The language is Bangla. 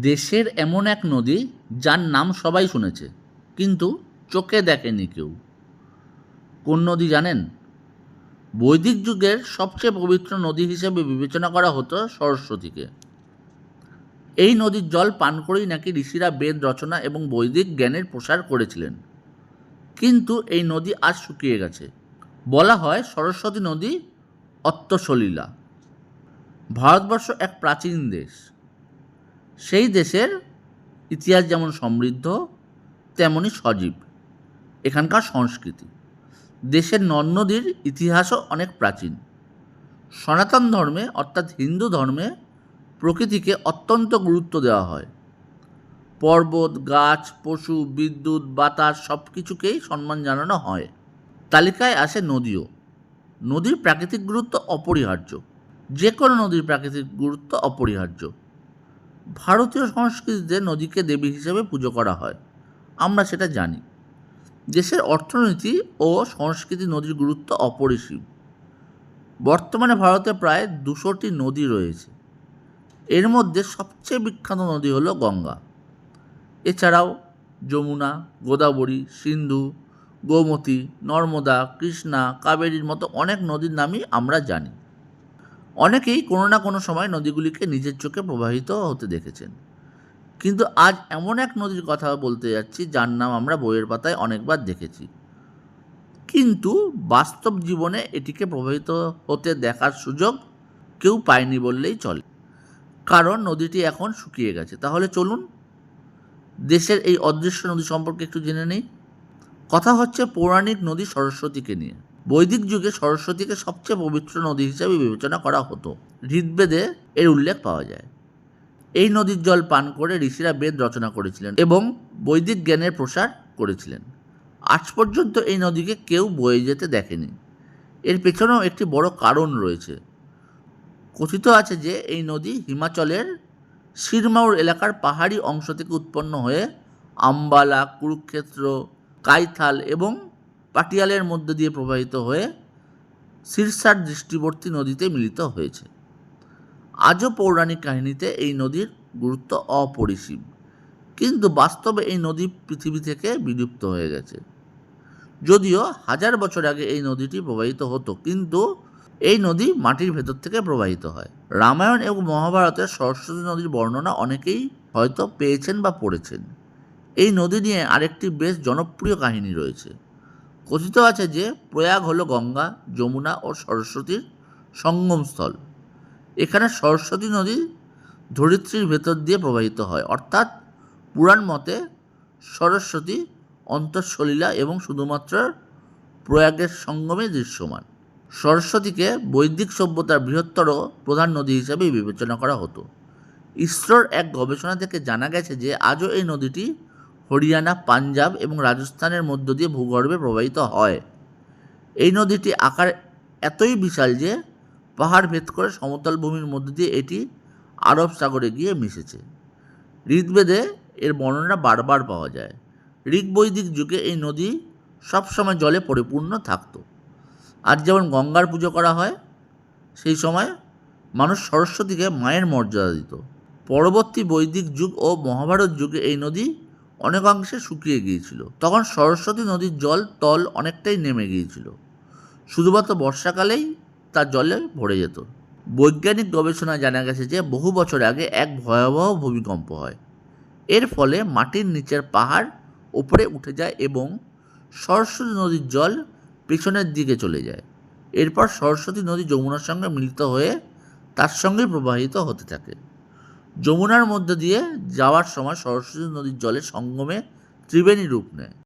দেশের এমন এক নদী যার নাম সবাই শুনেছে, কিন্তু চোখে দেখেনি কেউ। কোন নদী জানেন? বৈদিক যুগের সবচেয়ে পবিত্র নদী হিসেবে বিবেচনা করা হতো সরস্বতীকে। এই নদীর জল পান করেই নাকি ঋষিরা বেদ রচনা এবং বৈদিক জ্ঞানের প্রসার করেছিলেন। কিন্তু এই নদী আজ শুকিয়ে গেছে। বলা হয় সরস্বতী নদী অত্তসলীলা। ভারতবর্ষ এক প্রাচীন দেশ। সেই দেশের ইতিহাস যেমন সমৃদ্ধ তেমনই সজীব। এখানকার সংস্কৃতি। দেশের নদ নদীর ইতিহাসও অনেক প্রাচীন। সনাতন ধর্মে, অর্থাৎ হিন্দু ধর্মে, প্রকৃতিকে অত্যন্ত গুরুত্ব দেওয়া হয়। পর্বত, গাছ, পশু, বিদ্যুৎ, বাতাস সব কিছুকেই সম্মান জানানো হয়। তালিকায় আসে নদীও। নদীর প্রাকৃতিক গুরুত্ব অপরিহার্য। যে কোনো নদীর প্রাকৃতিক গুরুত্ব অপরিহার্য। ভারতীয় সংস্কৃতিতে নদীকে দেবী হিসেবে পুজো করা হয়, আমরা সেটা জানি। দেশের অর্থনীতি ও সংস্কৃতি নদীর গুরুত্ব অপরিসীম। বর্তমানে ভারতে প্রায় দুশোটি নদী রয়েছে। এর মধ্যে সবচেয়ে বিখ্যাত নদী হলো গঙ্গা। এছাড়াও যমুনা, গোদাবরী, সিন্ধু, গোমতী, নর্মদা, কৃষ্ণা, কাবেরীর মতো অনেক নদীর নামই আমরা জানি। অনেকেই কোনো না কোনো সময় নদীগুলিকে নিজের চোখে প্রবাহিত হতে দেখেছেন। কিন্তু আজ এমন এক নদীর কথা বলতে যাচ্ছি, যার নাম আমরা বইয়ের পাতায় অনেকবার দেখেছি। কিন্তু বাস্তব জীবনে এটিকে প্রবাহিত হতে দেখার সুযোগ কেউ পায়নি বললেই চলে। কারণ নদীটি এখন শুকিয়ে গেছে। তাহলে চলুন দেশের এই অদৃশ্য নদী সম্পর্কে একটু জেনে নিই। কথা হচ্ছে পৌরাণিক নদী সরস্বতীকে নিয়ে। বৈদিক যুগে সরস্বতীকে সবচেয়ে পবিত্র নদী হিসেবে বিবেচনা করা হতো। ঋগ্বেদে এর উল্লেখ পাওয়া যায়। এই নদীর জল পান করে ঋষিরা বেদ রচনা করেছিলেন এবং বৈদিক জ্ঞানের প্রসার করেছিলেন। আজ পর্যন্ত এই নদীকে কেউ বয়ে যেতে দেখেনি। এর পেছনেও একটি বড় কারণ রয়েছে। কথিত আছে যে এই নদী হিমাচলের সিরমাউর এলাকার পাহাড়ি অংশ থেকে উৎপন্ন হয়ে আম্বালা, কুরুক্ষেত্র, কাইথাল এবং পাটিয়ালের মধ্য দিয়ে প্রবাহিত হয়ে সিরসার দৃষ্টিবর্তী নদীতে মিলিত হয়েছে। আজও পৌরাণিক কাহিনীতে এই নদীর গুরুত্ব অপরিসীম, কিন্তু বাস্তবে এই নদী পৃথিবী থেকে বিলুপ্ত হয়ে গেছে। যদিও হাজার বছর আগে এই নদীটি প্রবাহিত হতো, কিন্তু এই নদী মাটির ভেতর থেকে প্রবাহিত হয়। রামায়ণ এবং মহাভারতের সরস্বতী নদীর বর্ণনা অনেকেই হয়তো পেয়েছেন বা পড়েছেন। এই নদী নিয়ে আরেকটি বেশ জনপ্রিয় কাহিনী রয়েছে। কথিত আছে যে প্রয়াগ হলো গঙ্গা, যমুনা ও সরস্বতীর সঙ্গমস্থল। এখানে সরস্বতী নদী ধরিত্রীর ভেতর দিয়ে প্রবাহিত হয়। অর্থাৎ পুরাণ মতে সরস্বতী অন্তঃসলীলা এবং শুধুমাত্র প্রয়াগের সঙ্গমে দৃশ্যমান। সরস্বতীকে বৈদিক সভ্যতার বৃহত্তর প্রধান নদী হিসাবে বিবেচনা করা হতো। ইসরোর এক গবেষণা থেকে জানা গেছে যে আজও এই নদীটি হরিয়ানা, পাঞ্জাব এবং রাজস্থানের মধ্য দিয়ে ভূগর্ভে প্রবাহিত হয়। এই নদীটি আকার এতই বিশাল যে পাহাড় ভেদ করে সমতল ভূমির মধ্য দিয়ে এটি আরব সাগরে গিয়ে মিশেছে। ঋগ্বেদে এর বর্ণনা বারবার পাওয়া যায়। ঋগ বৈদিক যুগে এই নদী সবসময় জলে পরিপূর্ণ থাকতো। আজ যেমন গঙ্গার পুজো করা হয়, সেই সময় মানুষ সরস্বতীকে মায়ের মর্যাদা দিত। পরবর্তী বৈদিক যুগ ও মহাভারত যুগে এই নদী অনেকাংশে শুকিয়ে গিয়েছিল। তখন সরস্বতী নদীর জল, তল অনেকটাই নেমে গিয়েছিল। শুধুমাত্র বর্ষাকালেই তার জলে ভরে যেত। বৈজ্ঞানিক গবেষণায় জানা গেছে যে, বহু বছর আগে এক ভয়াবহ ভূমিকম্প হয়। এর ফলে মাটির নিচের পাহাড় ওপরে উঠে যায় এবং সরস্বতী নদীর জল পেছনের দিকে চলে যায়। এরপর সরস্বতী নদী যমুনার সঙ্গে মিলিত হয়ে তার সঙ্গেই প্রবাহিত হতে থাকে। যমুনার মধ্যে দিয়ে যাওয়ার সময় সরস্বতী নদীর জলে সঙ্গমে ত্রিবেণী রূপ নেয়।